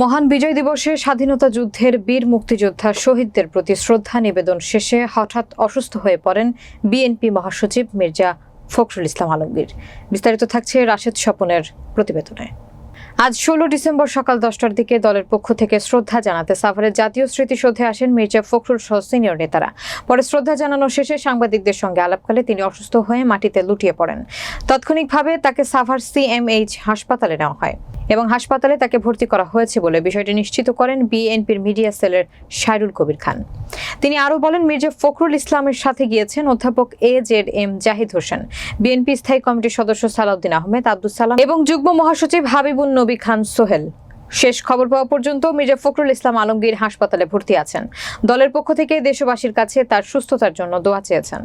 মহান বিজয় দিবসে স্বাধীনতা যুদ্ধের বীর মুক্তিযোদ্ধা শহীদদের প্রতি শ্রদ্ধা নিবেদন শেষে হঠাৎ অসুস্থ হয়ে পড়েন বিএনপি মহাসচিব মির্জা ফখরুল ইসলাম আলমগীর। বিস্তারিত থাকছে রাশেদ স্বপনের প্রতিবেদনে। আজ ষোলো ডিসেম্বর সকাল দশটার দিকে দলের পক্ষ থেকে শ্রদ্ধা জানাতে সাভারের জাতীয় স্মৃতিসৌধে আসেন মির্জা ফখরুল সহ সিনিয়র নেতারা। পরে শ্রদ্ধা জানানো শেষে সাংবাদিকদের সঙ্গে আলাপকালে তিনি অসুস্থ হয়ে মাটিতে লুটিয়ে পড়েন। তাৎক্ষণিকভাবে তাকে সাভার সিএমএইচ হাসপাতালে নেওয়া হয়। এবং হাসপাতালে তাকে ভর্তি করা হয়েছে বলে বিষয়টি নিশ্চিত করেন বিএনপির মিডিয়া সেলের শাহরুল কবির খান। তিনি আরও বলেন, মির্জা ফখরুল ইসলামের সাথে গিয়েছেন অধ্যাপক A Z M Zahid Hossain, BNP স্থায়ী কমিটির সদস্য সালাউদ্দিন আহমেদ আব্দুল সালাম এবং যুগ্ম মহাসচিব হাবিবুন নবী খান সোহেল। শেষ খবর পাওয়া পর্যন্ত মির্জা ফখরুল ইসলাম আলমগীর হাসপাতালে ভর্তি আছেন। দলের পক্ষ থেকে দেশবাসীর কাছে তার সুস্থতার জন্য দোয়া চেয়েছেন।